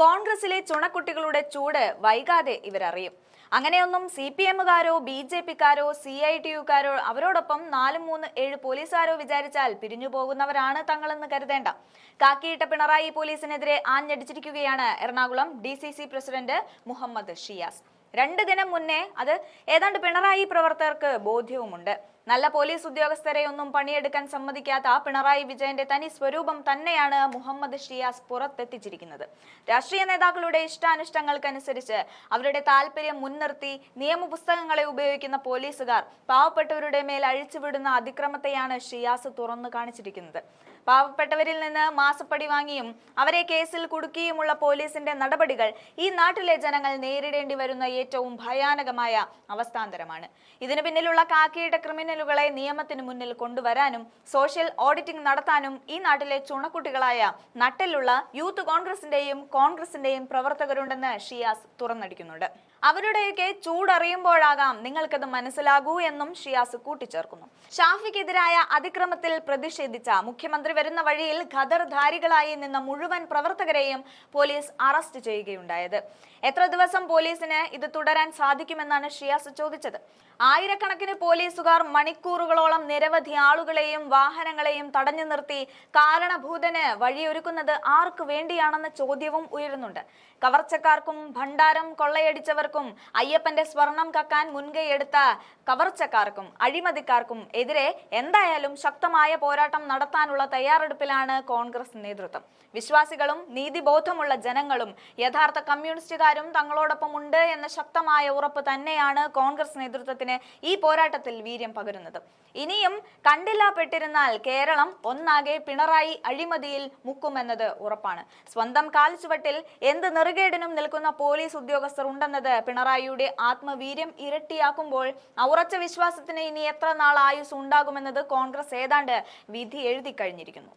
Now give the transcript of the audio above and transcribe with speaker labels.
Speaker 1: കോൺഗ്രസിലെ ചുണക്കുട്ടികളുടെ ചൂട് വൈകാതെ ഇവരറിയും. അങ്ങനെയൊന്നും സി പി എമ്മുകാരോ ബി ജെ പിക്കാരോ സി ഐ ടി യുക്കാരോ അവരോടൊപ്പം നാലും മൂന്ന് ഏഴ് പോലീസുകാരോ വിചാരിച്ചാൽ പിരിഞ്ഞു പോകുന്നവരാണ് തങ്ങളെന്ന് കരുതേണ്ട. കാക്കിയിട്ട പിണറായി പോലീസിനെതിരെ ആഞ്ഞടിച്ചിരിക്കുകയാണ് Ernakulam D C C president Muhammad Shiyas. രണ്ട് ദിനം മുന്നേ അത് ഏതാണ്ട് പിണറായി പ്രവർത്തകർക്ക് ബോധ്യവുമുണ്ട്. നല്ല പോലീസ് ഉദ്യോഗസ്ഥരെ ഒന്നും പണിയെടുക്കാൻ സമ്മതിക്കാത്ത പിണറായി വിജയന്റെ തനി സ്വരൂപം തന്നെയാണ് മുഹമ്മദ് ഷിയാസ് പുറത്തെത്തിച്ചിരിക്കുന്നത്. രാഷ്ട്രീയ നേതാക്കളുടെ ഇഷ്ടാനിഷ്ടങ്ങൾക്കനുസരിച്ച് അവരുടെ താല്പര്യം മുൻനിർത്തി നിയമപുസ്തകങ്ങളെ ഉപയോഗിക്കുന്ന പോലീസുകാർ പാവപ്പെട്ടവരുടെ മേൽ അഴിച്ചുവിടുന്ന അതിക്രമത്തെയാണ് ഷിയാസ് തുറന്നു കാണിച്ചിരിക്കുന്നത്. പാവപ്പെട്ടവരിൽ നിന്ന് മാസപ്പടി വാങ്ങിയും അവരെ കേസിൽ കുടുക്കിയുമുള്ള പോലീസിന്റെ നടപടികൾ ഈ നാട്ടിലെ ജനങ്ങൾ നേരിടേണ്ടി വരുന്ന ഏറ്റവും ഭയാനകമായ അവസ്ഥാന്തരമാണ്. ഇതിനു പിന്നിലുള്ള കാക്കിയുടെ ക്രിമിനലുകളെ നിയമത്തിന് മുന്നിൽ കൊണ്ടുവരാനും സോഷ്യൽ ഓഡിറ്റിംഗ് നടത്താനും ഈ നാട്ടിലെ ചുണക്കുട്ടികളായ നട്ടിലുള്ള യൂത്ത് കോൺഗ്രസിന്റെയും കോൺഗ്രസിന്റെയും പ്രവർത്തകരുണ്ടെന്ന് ഷിയാസ് തുറന്നടിക്കുന്നുണ്ട്. അവരുടെയൊക്കെ ചൂടറിയുമ്പോഴാകാം നിങ്ങൾക്കത് മനസ്സിലാകൂ എന്നും ഷിയാസ് കൂട്ടിച്ചേർക്കുന്നു. ഷാഫിക്കെതിരായ അതിക്രമത്തിൽ പ്രതിഷേധിച്ച മുഖ്യമന്ത്രി വരുന്ന വഴിയിൽ ഖദർധാരികളായി നിന്ന മുഴുവൻ പ്രവർത്തകരെയും പോലീസ് അറസ്റ്റ് ചെയ്യുകയുണ്ടായത്. എത്ര ദിവസം പോലീസിന് ഇത് തുടരാൻ സാധിക്കുമെന്നാണ് ഷിയാസ് ചോദിച്ചത്. ആയിരക്കണക്കിന് പോലീസുകാർ മണിക്കൂറുകളോളം നിരവധി ആളുകളെയും വാഹനങ്ങളെയും തടഞ്ഞു നിർത്തി കാരണഭൂതന് വഴിയൊരുക്കുന്നത് ആർക്ക് വേണ്ടിയാണെന്ന ചോദ്യവും ഉയരുന്നുണ്ട്. കവർച്ചക്കാർക്കും ഭണ്ഡാരം കൊള്ളയടിച്ചവർക്കും അയ്യപ്പന്റെ സ്വർണം കക്കാൻ മുൻകൈയെടുത്ത കവർച്ചക്കാർക്കും അഴിമതിക്കാർക്കും എതിരെ എന്തായാലും ശക്തമായ പോരാട്ടം നടത്താനുള്ള തയ്യാറെടുപ്പിലാണ് കോൺഗ്രസ് നേതൃത്വം. വിശ്വാസികളും നീതിബോധമുള്ള ജനങ്ങളും യഥാർത്ഥ കമ്മ്യൂണിസ്റ്റുകാരും തങ്ങളോടൊപ്പം ഉണ്ട് എന്ന ശക്തമായ ഉറപ്പ് തന്നെയാണ് കോൺഗ്രസ് നേതൃത്വത്തിന് ഈ പോരാട്ടത്തിൽ വീര്യം പകരുന്നത്. ഇനിയും കണ്ടില്ല പെട്ടിരുന്നാൽ കേരളം ഒന്നാകെ പിണറായി അഴിമതിയിൽ മുക്കുമെന്നത് ഉറപ്പാണ്. സ്വന്തം കാൽച്ചുവട്ടിൽ എന്ത് നെറുകേടിനും നിൽക്കുന്ന പോലീസ് ഉദ്യോഗസ്ഥർ ഉണ്ടെന്നത് പിണറായിയുടെ ആത്മവീര്യം ഇരട്ടിയാക്കുമ്പോൾ ഉറച്ച വിശ്വാസത്തിന് ഇനി എത്ര നാൾ ആയുസ് ഉണ്ടാകുമെന്നത് കോൺഗ്രസ് ഏതാണ്ട് വിധി എഴുതി കഴിഞ്ഞിരിക്കുന്നു.